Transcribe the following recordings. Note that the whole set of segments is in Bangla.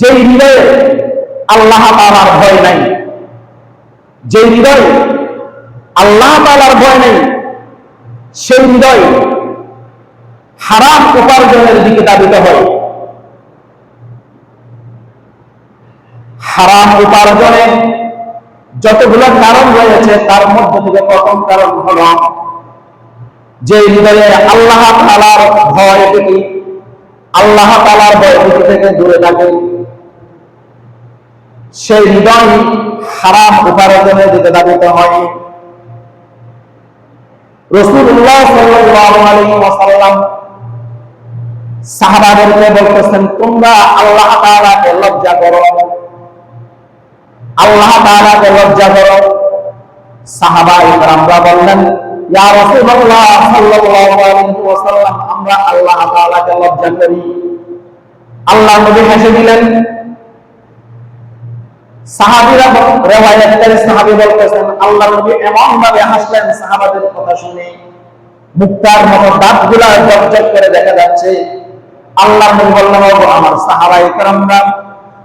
যে হৃদয়ে আল্লাহ তালার ভয় নাই যে হৃদয় আল্লাহ তালার ভয় নেই, সেই হৃদয় হারাম উপার্জনের দিকে দাবিত হয়। হারাম উপার্জনে যতগুলো কারণ রয়েছে, তার মধ্যে থেকে প্রথম কারণ হল যে হৃদয়ে আল্লাহ তালার ভয় থেকে, আল্লাহ তালার ভয় থেকে দূরে থাকে সেই হৃদয় হারাম উপার্জনের দিকে দাবিত হয়। রসুল্লাহ আলাইহি সাহাবাদেরকে বলতেছেন, তোমরা আল্লাহ তাআলাকে লজ্জা করো। আল্লাহ তাআলাকে লজ্জা সাহাবা ইকরামরা বললেন, ইয়া রাসূলুল্লাহ সাল্লাল্লাহু আলাইহি আমরা আল্লাহ তাআলাকে লজ্জা করি। আল্লাহ নবী হেসে দিলেন সাহাবীরা রেওয়ায়াতকারী সাহাবী বলতেছেন, আল্লাহ নবী এমন ভাবে হাসলেন, সাহাবাদের কথা শুনে মুক্তার মতো দাঁতগুলা জকজক করে দেখা যাচ্ছে। আল্লাহ নবী বললেন, "ওগো আমার সাহাবা ইকরামরা,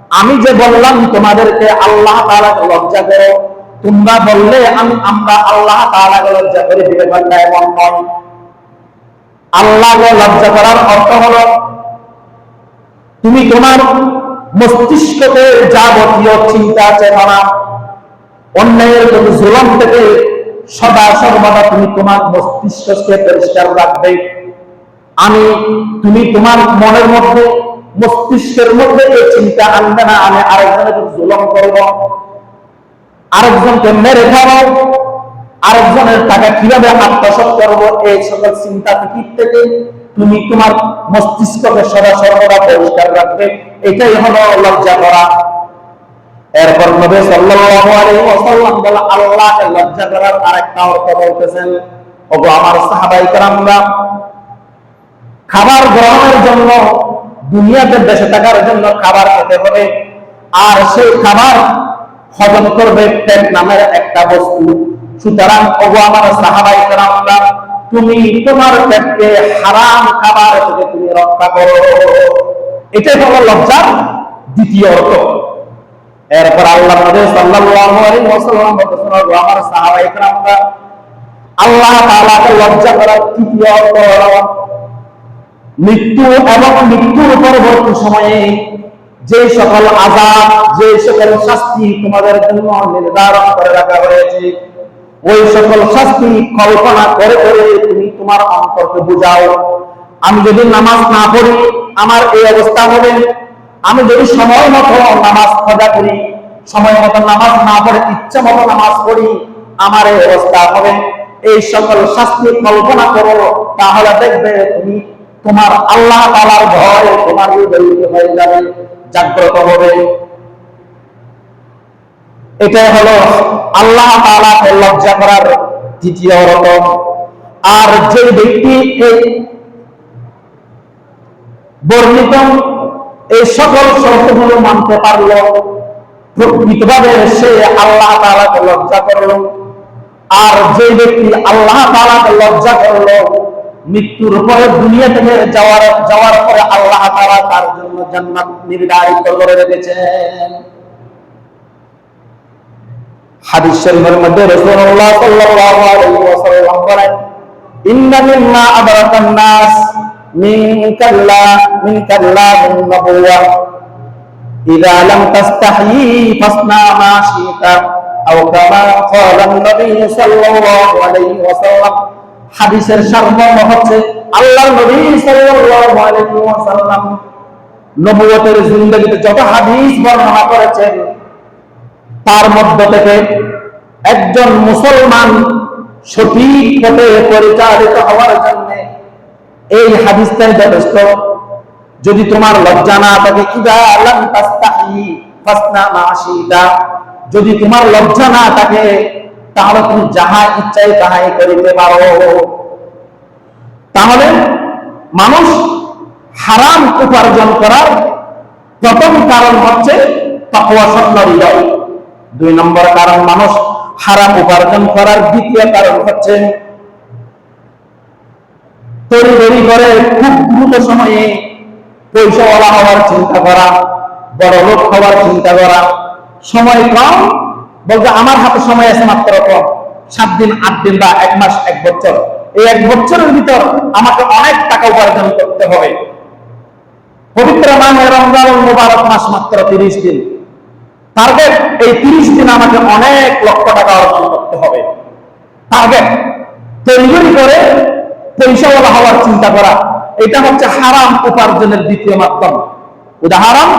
আমি যে বললাম তোমাদেরকে আল্লাহ তাআলাকে লজ্জা করো, তোমরা বললে আমি আমরা আল্লাহ তাআলাকে লজ্জা করি ব্যাপারটা এমন নয়। আল্লাহকে লজ্জা করার অর্থ হলো, তুমি তোমার মস্তিষ্কতে যাবতীয় চিন্তা, চেতনা, অন্যায়ের প্রতি জুলম থেকে সদা সর্বদা তুমি তোমার মস্তিষ্ককে পরিষ্কার রাখবে। আমি, তুমি তোমার মনের মধ্যে, মস্তিষ্কের মধ্যে এই চিন্তা আনবে না, আমি আরেকজনের জুলম করব। আরেকজনকে মেরে খাব। আরেকজনের টাকা কীভাবে আত্মসাৎ করব, এই সকল চিন্তা থেকে তুমি তোমার মস্তিষ্ককে সদা সর্বদা পরিষ্কার রাখবে। এটাই হলো লজ্জা করা। এরপর নবী সাল্লাল্লাহু আলাইহি ওয়াসাল্লাম বলা, আল্লাহকে লজ্জা করার আরেকটা অর্থ বলতেছেন, ওগো আমার সাহাবাই کرامরা খাবার গ্রহণের জন্য, দুনিয়াতে বেঁচে থাকার জন্য খাবার খেতে হবে। আর সেই খাবার হজম করবে পেট নামের একটা বস্তু। সুতরাং, ওগো আমার সাহাবাই کرامরা তুমি তোমার পেটকে হারাম খাবার থেকে তুমি রক্ষা করো। এটাই হলো লজ্জার দ্বিতীয় অর্থ এরপর আল্লাহ সাল্লাল্লাহু আলাইহি ওয়াসাল্লাম বলেছেন আমার সাহাবায়ে কেরামরা আল্লাহ তাআলাকে লজ্জা করার তৃতীয় অর্থ হলো মৃত্যু এবং মৃত্যুর পরবর্তী সময়ে যে সকল আযাব, যে সকল শাস্তি তোমাদের জন্য নির্ধারণ করে রাখা হয়েছে, ওই সকল শাস্তি কল্পনা করে করে তুমি তোমার অন্তরকে বুঝাও। আমি যদি নামাজ না পড়ি আমার এই অবস্থা হবে। আমি যদি সময় মতো নামাজ খোঁজা করি, সময় মতো নামাজ না পড়ে, ইচ্ছা মতো নামাজ পড়ি, আমার এই অবস্থা হবে। এই সকল শাস্তি কল্পনা করো, তাহলে দেখবে তুমি তোমার আল্লাহ তালার ভয় তোমার হয়ে যাবে, জাগ্রত হবে। এটাই হলো আল্লাহ তালাকে লজ্জা করার দ্বিতীয় রকম। আর যে ব্যক্তি এই বর্ণিত এই সকল শর্তগুলো মানতে পারল। প্রকৃতভাবে সে আল্লাহ তালাকে লজ্জা করল। আর যে ব্যক্তি আল্লাহ তালাকে লজ্জা করল, মৃত্যুর পরে দুনিয়া থেকে যাওয়ার যাওয়ার পরে আল্লাহ তালা তার জন্য জান্নাত নির্ধারিত করে রেখেছেন। হাদিস শরীফের মধ্যে রাসূলুল্লাহ সাল্লাল্লাহু আলাইহি ওয়াসাল্লাম বলেন, ইন্না মিম্মা আদরাকান নাস। শিতা, আও কামা ক্বালা নবী সাল্লাল্লাহু আলাইহি ওয়াসাল্লাম। হাদিসের সারমর্ম হচ্ছে আল্লাহর নবী সাল্লাল্লাহু আলাইহি ওয়াসাল্লাম নবুয়তের জিন্দেগিতে যত হাদিস বর্ণনা করেছেন, তার মধ্য থেকে একজন মুসলমান সঠিক পথে পরিচালিত হওয়ার জন্য এই হাদিসটাই যথেষ্ট যদি তোমার লজ্জা না থাকে যদি তোমার লজ্জা না থাকে, তাহলে তুমি যাহা ইচ্ছাই তাহাই করিতে পারো। তাহলে মানুষ হারাম উপার্জন করার প্রথম কারণ হচ্ছে শূন্য হৃদয়। দুই নম্বর কারণ, মানুষ হারাম উপার্জন করার দ্বিতীয় কারণ হচ্ছে তড়ি তড়ি করে, খুব দ্রুত সময়ে পয়সাওয়ালা হওয়ার চিন্তা করা, বড় লোক হওয়ার চিন্তা করা, সময় কম, বলতে আমার হাতে সময় আছে মাত্র কম, সাত দিন, আট দিন বা এক মাস, এক বছর। এই এক বছরের ভিতর আমাকে অনেক টাকা উপার্জন করতে হবে। পবিত্র মাহে রমজান মুবারক মাস মাত্র তিরিশ দিন। টার্গেট এই তিরিশ দিন আমাকে অনেক লক্ষ টাকা অর্জন করতে হবে। টার্গেট তৈরি করে পয়সাওয়ালা হওয়ার চিন্তা করা, এটা হচ্ছে হারাম উপার্জনের দ্বিতীয় মাধ্যম। উদাহরণ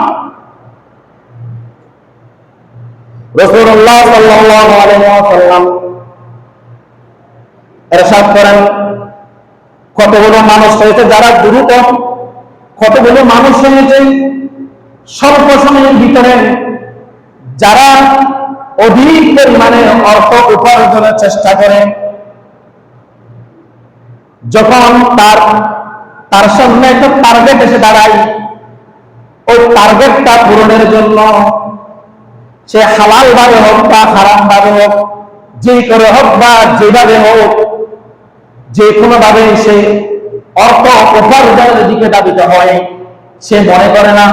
করেন, কতগুলো মানুষ হয়েছে যারা দ্রুত কতগুলো মানুষ হয়েছে স্বল্প সময়ের ভিতরে যারা অধিক পরিমাণে অর্থ উপার্জনের চেষ্টা করে যখন তার তার সামনে একটা টার্গেট এসে দাঁড়ায়, ওই টার্গেটটা পূরণের জন্য সে হালাল ভাবে হোক বা হারাম ভাবে হোক, যে করে হোক বা যেভাবে হোক, যে কোনো ভাবে সে অর্থ উপার্জনের দিকে দাবিত হয়, সে মনে করে না,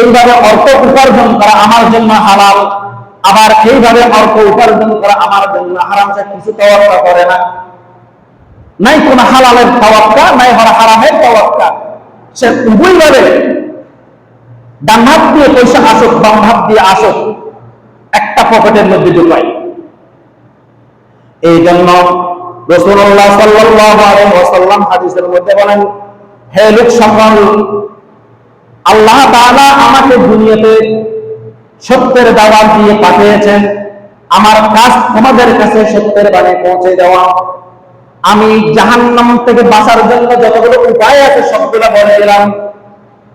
এইভাবে অর্থ উপার্জন করা আমার জন্য হালাল, আবার এইভাবে অর্থ উপার্জন করা আমার জন্য হারাম সে কিছু তওয়াক্কা করে না। নাই কোন হালালের তওয়াক্কা, নাই হর হারামের তওয়াক্কা। সে উভয়ভাবে ডান হাত দিয়ে পয়সা আসুক, বাম হাত দিয়ে আসুক, একটা পকেটের মধ্যে ঢুকায়। এই জন্য রসুল্লাহ আলাইহি হাদিসের মধ্যে বলেন, হে লোক সকল, আল্লাহ তাআলা আমাকে দুনিয়াতে সত্যের দাওয়াত দিয়ে পাঠিয়েছেন। আমার কাজ তোমাদের কাছে সত্যের বাণী পৌঁছে দেওয়া। আমি জাহান্নাম থেকে বাঁচার জন্য যতগুলো উপায় আছে সবগুলো বলে দিলাম।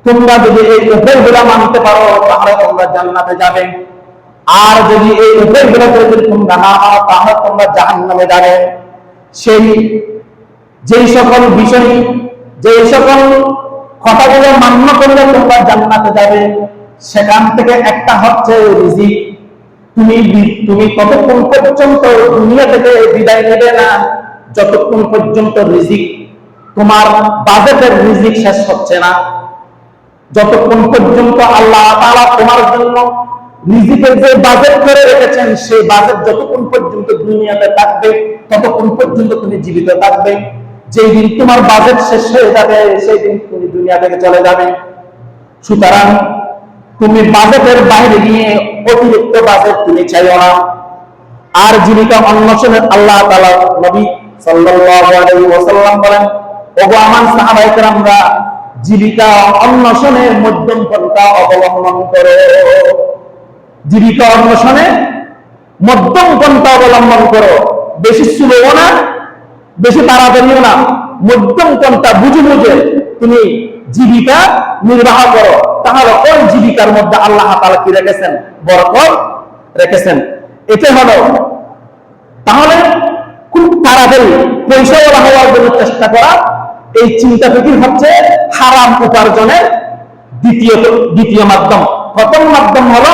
তোমরা যদি এই উপায়গুলো মানতে পারো, তাহলে তোমরা জান্নাতে যাবে। আর যদি এই উপায়গুলো করে যদি তোমরা না হও তাহলে তোমরা জাহান্নামে যাবে। সেই, যেই সকল বিষয়, যেই সকল কথাগুলো মান্য করলে তোমরা জান্নাতে যাবে। সেখান থেকে একটা হচ্ছে রিজিক। তুমি তুমি ততক্ষণ পর্যন্ত দুনিয়া থেকে বিদায় নেবে না। যতক্ষণ পর্যন্ত রিজিক, তোমার বাজেটের রিজিক শেষ হচ্ছে না, যতক্ষণ পর্যন্ত আল্লাহ তাআলা তোমার জন্য রিজিকের যে বাজেট করে রেখেছেন, সেই বাজেট যতক্ষণ পর্যন্ত দুনিয়াতে থাকবে, ততক্ষণ পর্যন্ত তুমি জীবিত থাকবে। যেই দিন তোমার বাজেট শেষ হয়ে যাবে, সেই দিন তুমি দুনিয়া থেকে চলে যাবে। সুতরাং তুমি বাজেটের বাইরে গিয়ে অতিরিক্ত বাজেট তুমি চাইও না। আর জীবিকা অন্বেষণের আল্লাহ তাআলা নবী জীবিকা জীবিকা মধ্যম অবলম্বন করো। বেশি বেশি মধ্যম পন্থা তুমি জীবিকা নির্বাহ করো। তাহলে ওই জীবিকার মধ্যে আল্লাহ কি রেখেছেন? বরকত রেখেছেন। এটা হলো, তাহলে খুব পয়সাওয়ালা হওয়ার জন্য চেষ্টা করা, এই চিন্তা ফিকির হচ্ছে হারাম উপার্জনের দ্বিতীয় দ্বিতীয় মাধ্যম। প্রথম মাধ্যম হলো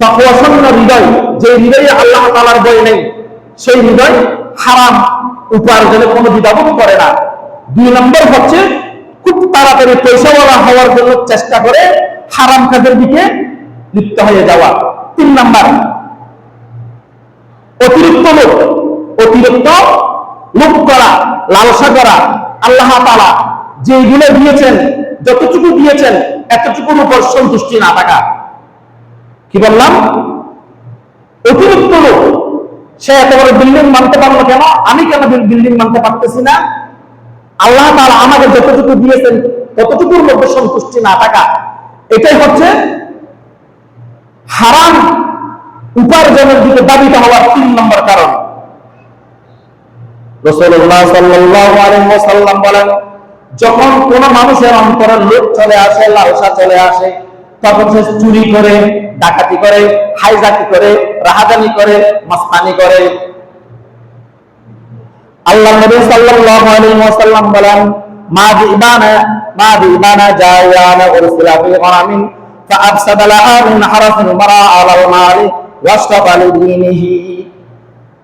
তকওয়াশূন্য হৃদয়। যে হৃদয়ে আল্লাহ তাআলার ভয় নেই, সেই হৃদয় হারাম উপার্জনে কোনো দ্বিধাবোধ করে না। দুই নম্বর হচ্ছে খুব তাড়াতাড়ি পয়সাওয়ালা হওয়ার জন্য চেষ্টা করে হারাম কাজের দিকে লিপ্ত হয়ে যাওয়া। তিন নাম্বার, অতিরিক্ত লোক অতিরিক্ত লোক করা, লালসা করা আল্লাহ তালা যেগুলো দিয়েছেন, যতটুকু দিয়েছেন, এতটুকুর উপর সন্তুষ্টি না থাকা। কি বললাম? অতিরিক্ত লোক, সে এত বড় বিল্ডিং মানতে পারল কেন? আমি কেন বিল্ডিং মানতে পারতেছি না? আল্লাহ তাআলা আমাকে যতটুকু দিয়েছেন, ততটুকুর মধ্যে সন্তুষ্টি না থাকা। এটাই হচ্ছে হারাম উপার্জনের দিকে দাবিত হওয়ার তিন নম্বর কারণ। রসুল্লাহ সাল্লাল্লাহু আলাইহি ওয়াসাল্লাম বলেন যখন কোন মানুষের অন্তরে লোভ চলে আসে লালসা চলে আসে তখন সে চুরি করে ডাকাতি করে হাইজাকি করে রাহাজানি করে মাস্তানি করে আল্লাহ নবী সাল্লাল্লাহু আলাইহি ওয়াসাল্লাম বলেন মা দিবানা মা দিবানা জায়ানা উরসিলা ফি গনামিন فأفسد لها من حرث المرأة على المال واشتغل لدينه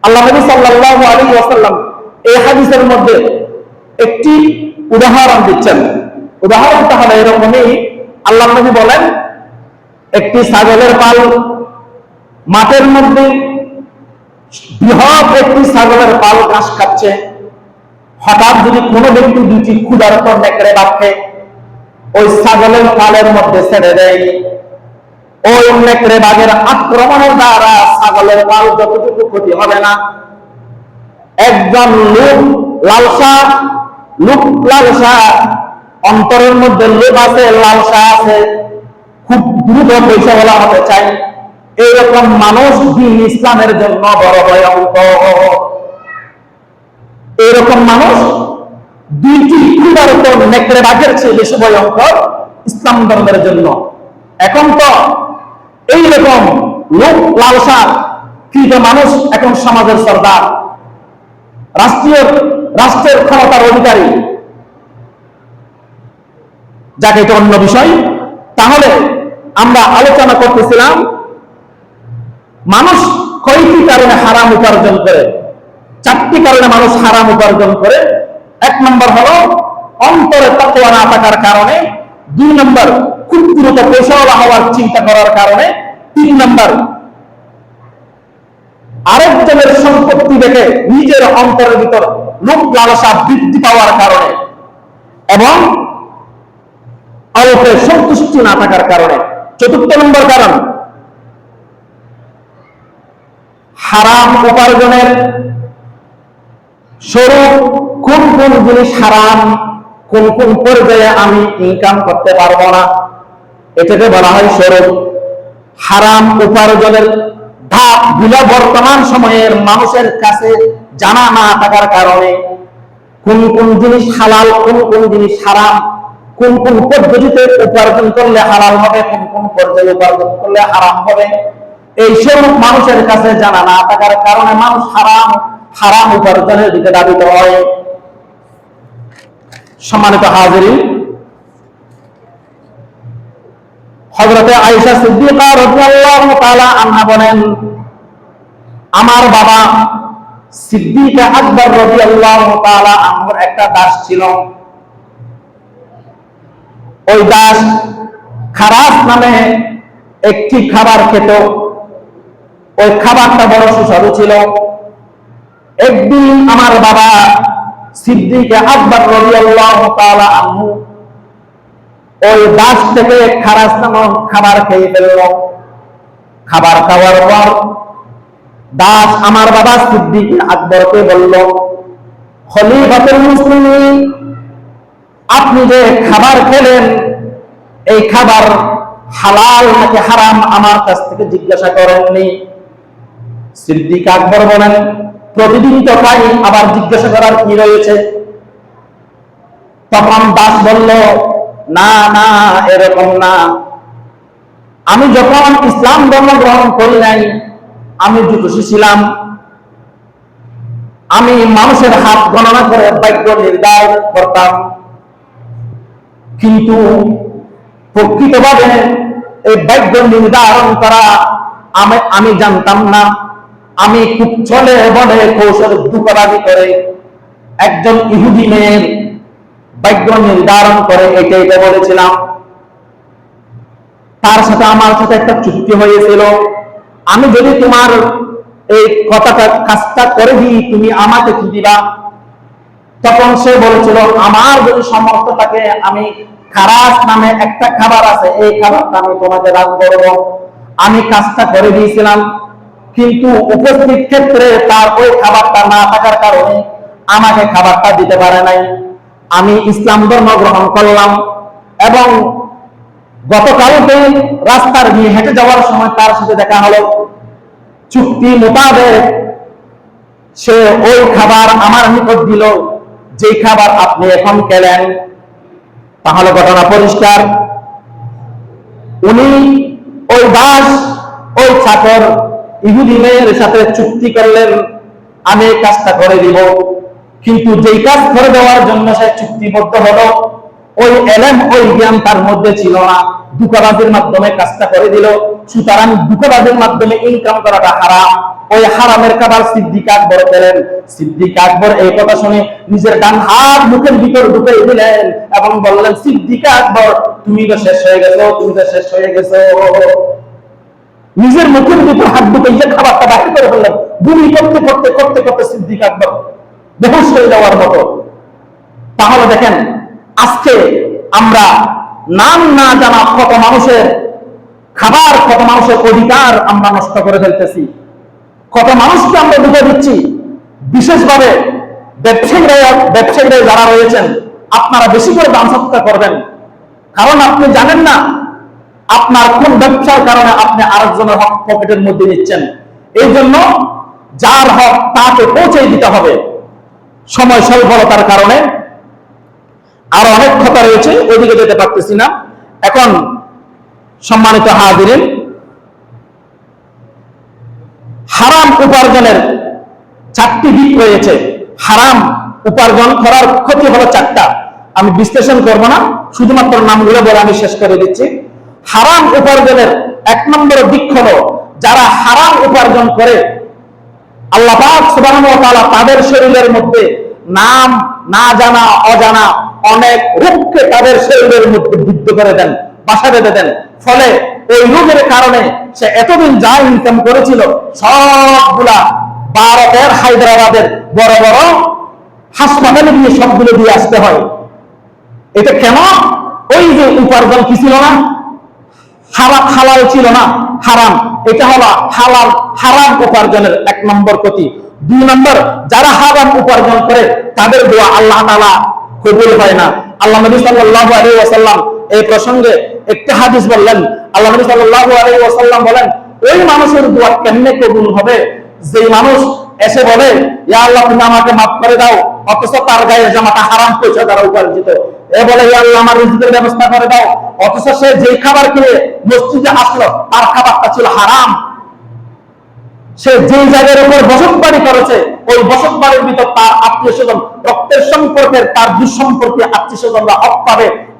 আল্লাহ নবী সাল্লাল্লাহু আলাইহি ওয়াসাল্লাম এই হাদিসের মধ্যে একটি উদাহরণ দিচ্ছেন। উদাহরণটা হলো এরকমই আল্লাহ নবী বলেন, একটি ছাগলের পাল মাঠের মধ্যে বৃহৎ একটি ছাগলের পাল ঘাস খাচ্ছে। হঠাৎ যদি কোনো ব্যক্তি দুটি ক্ষুধার্ত নেকড়ে বাক্যে ওই ছাগলের পালের মধ্যে ছেড়ে দেয়। ওই নেকড়ে বাঘের আক্রমণের দ্বারা ছাগলের পাল যতটুকু ক্ষতি হবে না একজন লোক লালসা লোক লালসা, অন্তরের মধ্যে লোক আছে, লালসা আছে। খুব দ্রুত পয়সা বলা হতে চাই। এইরকম মানুষ দিন ইসলামের জন্য বড় ভয়ঙ্কর এইরকম মানুষ দুইটি ক্ষুদার উপর নেকড়ে বাঘের চেয়ে বেশি ভয়ঙ্কর ইসলাম ধর্মের জন্য। এখন তো এইরকম লোক লালসা, কৃত মানুষ এখন সমাজের সর্দার। রাষ্ট্রীয়, রাষ্ট্রের ক্ষমতার অধিকারী। যাকে, এটা অন্য বিষয়। তাহলে আমরা আলোচনা করতেছিলাম মানুষ কয়টি কারণে হারাম উপার্জন করে? চারটি কারণে মানুষ হারাম উপার্জন করে। এক নম্বর হলো অন্তরে তত্ত্ব না থাকার কারণে। দুই নম্বর খুব দ্রুত পয়সাওয়ালা হওয়ার চিন্তা করার কারণে। তিন নম্বর আরেকজনের সম্পত্তি দেখে নিজের অন্তরের ভিতর লোক লালসা বৃদ্ধি পাওয়ার কারণে এবং অল্পে সন্তুষ্টি না থাকার কারণে। চতুর্থ নম্বর কারণ, হারাম উপার্জনের স্বরূপ কোন কোন জিনিস হারাম, কোন কোন পর্যায়ে আমি ইনকাম করতে পারব না, এটাকে বলা হয় স্বরূপ। হারাম উপার্জনের ধাপগুলো বর্তমান সময়ের মানুষের কাছে জানা না থাকার কারণে কোন কোন জিনিস হালাল, কোন কোন জিনিস হারাম, কোন কোন পদ্ধতিতে উপার্জন করলে হালাল হবে, কোন কোন পর্যায়ে উপার্জন করলে হারাম হবে এই সব মানুষের কাছে জানা না থাকার কারণে মানুষ হারাম হারাম উপার্জনের দিকে দাবিত হয়। সম্মানিত হাজিরি হযরতে আয়েশা সিদ্দিকা রাদিয়াল্লাহু তাআলা বলেন, আমার বাবা সিদ্দিক আকবর রাদিয়াল্লাহু তাআলা আনহুর একটা দাস ছিল। ওই দাস খারাস নামে একটি খাবার খেত। ওই খাবারটা বড় সুস্বাদু ছিল। একদিন আমার বাবা সিদ্দিক আকবর রাদিয়াল্লাহু তাআলা আনহু ওই দাস থেকে খারাস নামক খাবার খেয়ে ফেলল। খাবার খাওয়ার পর দাস আমার বাবা সিদ্দিক আকবরকে বলল, খলিফাতুল মুসলিমিন, আপনি যে খাবার খেলেন, এই খাবার হালাল নাকি হারাম আমার কাছ থেকে জিজ্ঞাসা করেননি? সিদ্দিক আকবর বলেন, প্রতিদিন তো খাই আবার জিজ্ঞাসা করার কি রয়েছে? তখন দাস বলল না না, এরকম না। আমি যখন ইসলাম ধর্ম গ্রহণ করি নাই, আমি জুতুষি ছিলাম। আমি মানুষের হাত গণনা করে বাক্য নির্ধারণ করতাম। কিন্তু প্রকৃতভাবে এই বাক্য নির্ধারণ করা আমি আমি জানতাম না। আমি খুব চলে বলে কৌশল দুপারাজি করে একজন ইহুদি মেয়ের বাক্য নির্ধারণ করে এটা এটা বলেছিলাম। তার সাথে আমার সাথে একটা চুক্তি হয়েছিল। আমি যদি তোমার এই কথাটা কাজটা করে দিই, তুমি আমাকে কি দিবা? তখন সে বলেছিল, আমার যদি সামর্থ্য থাকে, আমি খারাস নামে একটা খাবার আছে, এই খাবারটা আমি তোমাকে দান করব। আমি কাজটা করে দিয়েছিলাম। কিন্তু উপস্থিত ক্ষেত্রে তার ওই খাবারটা না থাকার কারণে আমাকে খাবারটা দিতে পারে নাই। আমি ইসলাম ধর্ম গ্রহণ করলাম এবং গতকালকে রাস্তার দিয়ে হেঁটে যাওয়ার সময় তার সাথে দেখা হলো। চুক্তি মোতাবেক সে ওই খাবার আমার নিকট দিল যে খাবার আপনি এখন খেলেন। তাহলে ঘটনা পরিষ্কার। উনি ওই দাস, ওই চাকর ইহুদি মেয়ের সাথে চুক্তি করলেন, আমি কাজটা করে দিব। কিন্তু যেই কাজ করে দেওয়ার জন্য সে চুক্তিবদ্ধ হলো, ওই এলেম, ওই জ্ঞান তার মধ্যে ছিল না। দুকাবাজের মাধ্যমে কাজটা করে দিল। সুতরাং দুকাবাজের মাধ্যমে ইনকাম করাটা হারাম। ওই হারামের কাবার সিদ্দিক আকবর পেলেন। সিদ্দিক আকবর এই কথা শুনে নিজের ডান হাত মুখের ভিতর ঢুকে দিলেন এবং বললেন, সিদ্দিক আকবর, তুমি তো শেষ হয়ে গেছো, তুমি তো শেষ হয়ে গেছো। নিজের মুখের ভিতর হাত ঢুকে যে খাবারটা বাহির করে ফেললেন গুলি করতে করতে করতে করতে সিদ্দিক আকবর বেহুশ হয়ে যাওয়ার মতো। তাহলে দেখেন, আজকে আমরা নাম না জানা কত মানুষের খাবার, কত মানুষের অধিকার আমরা নষ্ট করে ফেলতেছি। কত মানুষকে আমরা ডুবে দিচ্ছি। বিশেষভাবে ব্যবসায়ীরা ব্যবসায়ীরা যারা রয়েছেন, আপনারা বেশি করে দান সৎকার করবেন। কারণ আপনি জানেন না আপনার কোন ব্যবসার কারণে আপনি আরেকজনের হক পকেটের মধ্যে নিচ্ছেন। এই জন্য যার হক তাকে পৌঁছে দিতে হবে। সময় স্বল্পতার কারণে আরও অনেক কথা রয়েছে ওইদিকে যেতে পারতেছি না। এখন সম্মানিত হাজিরিন, হারাম উপার্জনের চারটি দিক রয়েছে। হারাম উপার্জন করার ক্ষতি হলো চারটা। আমি বিশ্লেষণ করব না, শুধুমাত্র নামগুলো বলে আমি শেষ করে দিচ্ছি। হারাম উপার্জনের এক নম্বর দিক হলো, যারা হারাম উপার্জন করে আল্লাহ পাক সুবহানাহু তাআলা তাদের শরীরের মধ্যে নাম না জানা, অজানা অনেক রোগকে তাদের শরীরের মধ্যে বৃদ্ধ করে দেন, বাসা বেঁধে দেন। ফলে ওই রোগের কারণে সে এতদিন যা ইনকাম করেছিল, সবগুলা ভারতের হায়দ্রাবাদের বড় বড় হাসপাতালে গিয়ে সবগুলো দিয়ে আসতে হয়। এটা কেন ওই যে উপার্জন কি ছিল না? হারাম হালাল ছিল না, হারাম। এটা হলো হালাল, হারাম উপার্জনের এক নম্বর দুই নম্বর, যারা হারাম উপার্জন করে, তাদের দোয়া আল্লাহ তাআলা কবুল হয় না। আল্লাহ নবী সাল্লাল্লাহু আলাইহি ওয়াসাল্লাম এই প্রসঙ্গে একটি হাদিস বললেন। আল্লাহ নবী সাল্লাল্লাহু আলাইহি ওয়াসাল্লাম বলেন, ওই মানুষের দোয়া কেমনে কবুল হবে? যে মানুষ এসে বলে, ইয়া আল্লাহ, তুমি আমাকে মাফ করে দাও, অথচ তার গায়ে জামাটা হারাম পয়সা দ্বারা উপার্জিত।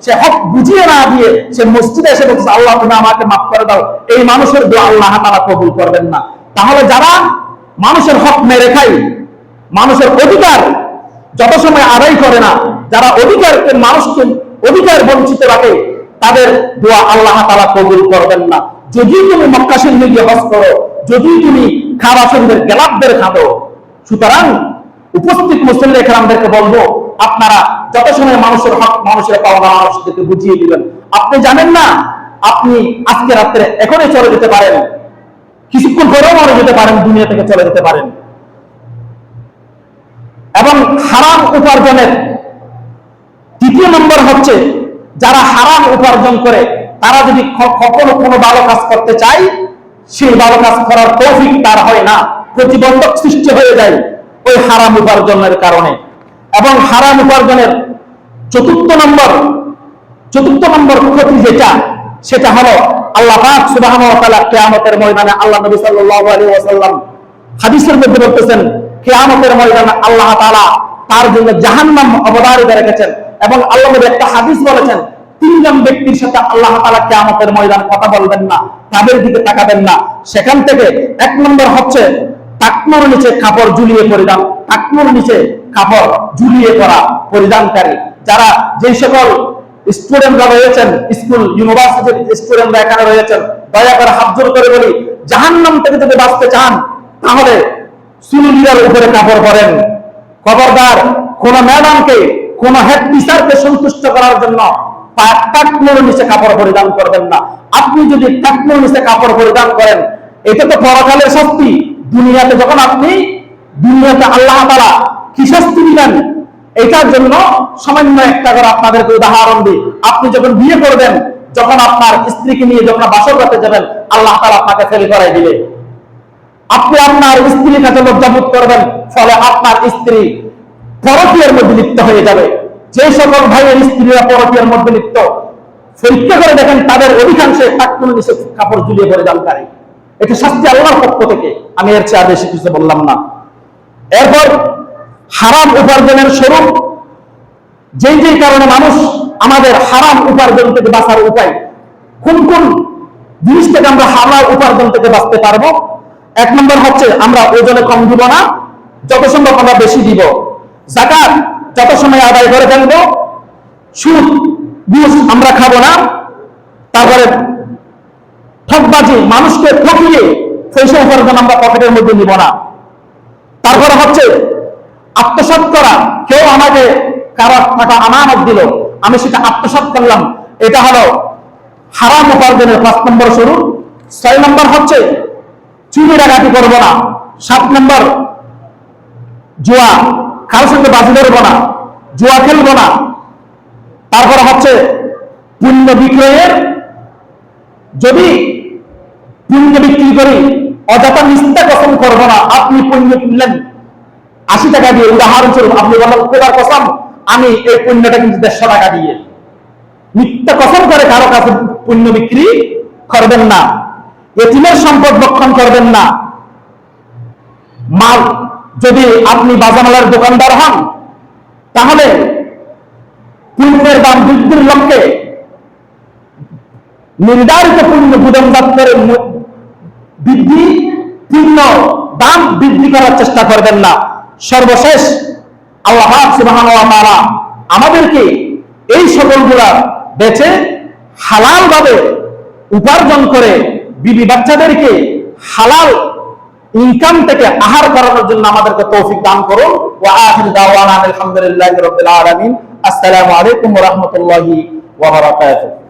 সে হক বুঝিয়ে না দিয়ে সে মসজিদে এসে বলছে আল্লাহ, তুমি আমাকে মাফ করে দাও। এই মানুষের দোয়া আল্লাহ তারা কবুল করবেন না। তাহলে যারা মানুষের হক মেরে খাই মানুষের অধিকার যত সময় আদায় করে না যারা অধিকারকে মানুষকে অধিকার বঞ্চিত রাখে, তাদের দোয়া আল্লাহ তালা কবুল করবেন না। যদি তুমি মক্কা শরীফে গিয়ে হজ করো, যদি তুমি খাওয়া শরীফের গেলাপদের খাব, সুতরাং উপস্থিত মুসলিম একরামদেরকে বলব, আপনারা যত সময় মানুষের হক, মানুষের পাওনা মানুষদেরকে বুঝিয়ে দিবেন। আপনি জানেন না, আপনি আজকে রাত্রে এখনই চলে যেতে পারেন। কিছুক্ষণ পরেও মরে যেতে পারেন, দুনিয়া থেকে চলে যেতে পারেন। এবং হারাম উপার্জনের দ্বিতীয় নম্বর হচ্ছে, যারা হারাম উপার্জন করে, তারা যদি কখনো কোনো ভালো কাজ করতে চায়, সেই ভালো কাজ করার তৌফিক তার হয় না। প্রতিবন্ধক সৃষ্টি হয়ে যায় ওই হারাম উপার্জনের কারণে। এবং হারাম উপার্জনের চতুর্থ নম্বর চতুর্থ নম্বর ক্ষতি যেটা, সেটা হলো আল্লাহ ওয়া ময়দানে আল্লাহ নবী ওয়াসাল্লাম হাদিসের মধ্যে বলতেছেন, কিয়ামতের ময়দানে আল্লাহ তাআলা তার জন্য জাহান্নাম অবধারিত রেখেছেন। এবং আল্লাহ একটা হাদিস বলেছেন, তিনজন ব্যক্তির সাথে আল্লাহ তাআলা কিয়ামতের ময়দানে কথা বলবেন না, তাদের দিকে তাকাবেন না। সেখান থেকে এক নম্বর হচ্ছে টাকনোর নিচে কাপড় ঝুলিয়ে পরিধান, টাকনোর নিচে কাপড় ঝুলিয়ে করা পরিধানকারী। যারা যে সকল স্টুডেন্টরা রয়েছেন, স্কুল ইউনিভার্সিটির স্টুডেন্টরা এখানে রয়েছেন, দয়া করে হাত জোর করে বলি, জাহান্নাম থেকে যদি বাঁচতে চান, তাহলে সুনীলার উপরে কাপড় পরেন। খবরদার, কোন ম্যাডামকে কোন হেড টিচারকে সন্তুষ্ট করার জন্য নিচে কাপড় পরিধান করবেন না। আপনি যদি নিচে কাপড় পরিধান করেন, এটা তো পরকালের শক্তি দুনিয়াতে যখন আপনি দুনিয়াতে আল্লাহ কি শাস্তি দিবেন, এটার জন্য সামান্য একটা করে আপনাদেরকে উদাহরণ দিই। আপনি যখন বিয়ে করবেন, যখন আপনার স্ত্রীকে নিয়ে যখন বাসর করতে যাবেন, আল্লাহ তালা আপনাকে ফেলে করাই দিবে। আপনি আপনার স্ত্রীর কাছে লজ্জাবোধ করবেন, ফলে আপনার স্ত্রী পরকীয়ের মধ্যে লিপ্ত হয়ে যাবে। যে সকল ভাইয়ের স্ত্রীরা পরকীয়ের মধ্যে লিপ্ত, পরীক্ষা করে দেখেন তাদের অধিকাংশে টাকুন নিচে কাপড় ঝুলিয়ে পড়ে জানকারী এটা শাস্তি আল্লাহর পক্ষ থেকে। আমি এর চেয়ে বেশি কিছু বললাম না। এরপর হারাম উপার্জনের স্বরূপ, যেই যেই কারণে মানুষ আমাদের হারাম উপার্জন থেকে বাঁচার উপায়, কোন কোন জিনিস থেকে আমরা হারাম উপার্জন থেকে বাঁচতে পারব? এক নম্বর হচ্ছে আমরা ওজনে কম দিব না, যত সম্ভব আমরা বেশি দিব। জাকাত যত সময় আদায় করে ফেলব, সুদ, ঘুষ আমরা খাব না। তারপরে ঠকবাজি, মানুষকে ঠকিয়ে পয়সা উপার্জন আমরা পকেটের মধ্যে নিব না। তারপরে হচ্ছে আত্মসাৎ করা। কেউ আমাকে কারও টাকা আমানত দিল, আমি সেটা আত্মসাৎ করলাম। এটা হলো হারাম উপার্জনের পাঁচ নম্বর শুরু। ছয় নম্বর হচ্ছে চুরি ডাকাতি করব না। সাত নম্বর জুয়া। কারোর সঙ্গে বাজি ধরবো না জুয়া খেলব না। তারপরে হচ্ছে পুণ্য বিক্রয়ের, যদি পুণ্য বিক্রি করি, অযথা মিথ্যা কসম করব না, আপনি পুণ্য কিনলেন। আশি টাকা দিয়ে, উদাহরণস্বরূপ আপনি বললেন, খোদার কসম, আমি এই পুণ্যটা কিন্তু দেড়শো টাকা দিয়ে। মিথ্যা কসম করে কারও কাছে পুণ্য বিক্রি করবেন না। এতিমের সম্পদ রক্ষণ করবেন না। মাল যদি আপনি বাজামালার দোকানদার হন, তাহলে পুণ্যের দাম বৃদ্ধির লক্ষ্যে নির্ধারিত পুণ্য গুদামজাত করে মু- বৃদ্ধি, পূর্ণ দাম বৃদ্ধি করার চেষ্টা করবেন না। সর্বশেষ আল্লাহ তাআলা আমাদেরকে এই সকলগুলা বেচে হালাল ভাবে উপার্জন করে, বিবি বাচ্চাদেরকে হালাল ইনকাম থেকে আহার করানোর জন্য আমাদেরকে তৌফিক দান করুন। ওয়া আখির দাওয়ানা আলহামদুলিল্লাহি রাব্বিল আলামিন। আসসালামু আলাইকুম ওয়া রাহমাতুল্লাহি ওয়া বারাকাতুহু।